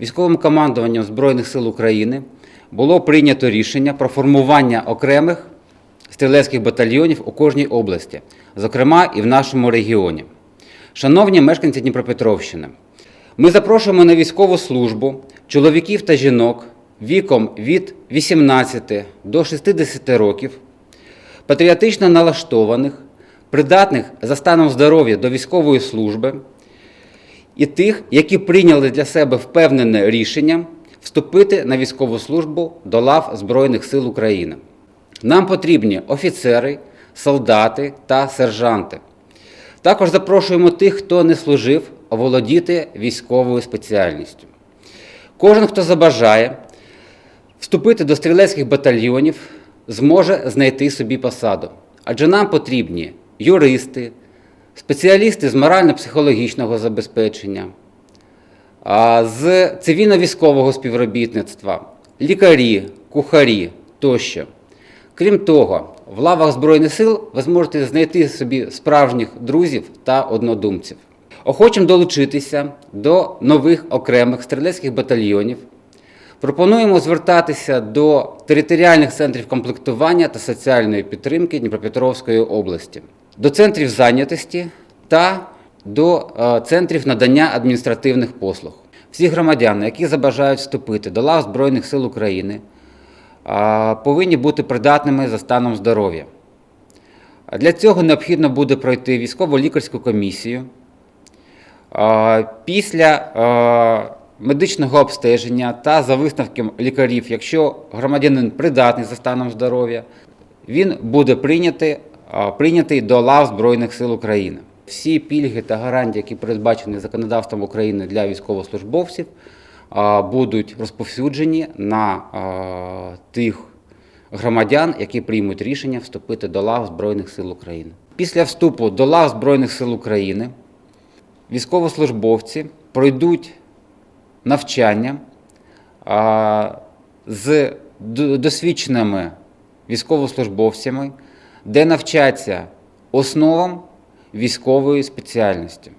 військовим командуванням Збройних сил України було прийнято рішення про формування окремих стрілецьких батальйонів у кожній області, зокрема і в нашому регіоні. Шановні мешканці Дніпропетровщини, ми запрошуємо на військову службу чоловіків та жінок віком від 18 до 60 років, патріотично налаштованих, придатних за станом здоров'я до військової служби і тих, які прийняли для себе впевнене рішення вступити на військову службу до лав Збройних сил України. Нам потрібні офіцери, солдати та сержанти. Також запрошуємо тих, хто не служив, оволодіти військовою спеціальністю. Кожен, хто забажає вступити до стрілецьких батальйонів, зможе знайти собі посаду. Адже нам потрібні юристи, спеціалісти з морально-психологічного забезпечення, з цивільно-військового співробітництва, лікарі, кухарі тощо. Крім того, в лавах Збройних сил ви зможете знайти собі справжніх друзів та однодумців. Охочим долучитися до нових окремих стрілецьких батальйонів. Пропонуємо звертатися до територіальних центрів комплектування та соціальної підтримки Дніпропетровської області, до центрів зайнятості та до е, центрів надання адміністративних послуг. Всі громадяни, які забажають вступити до лав Збройних сил України, повинні бути придатними за станом здоров'я. Для цього необхідно буде пройти військово-лікарську комісію. Після медичного обстеження та за висновком лікарів, якщо громадянин придатний за станом здоров'я, він буде прийнятий, а, прийнятий до лав Збройних сил України. Всі пільги та гарантії, які передбачені законодавством України для військовослужбовців, будуть розповсюджені на тих громадян, які приймуть рішення вступити до лав Збройних сил України. Після вступу до лав Збройних сил України військовослужбовці пройдуть навчання з досвідченими військовослужбовцями, де навчаться основам військової спеціальності.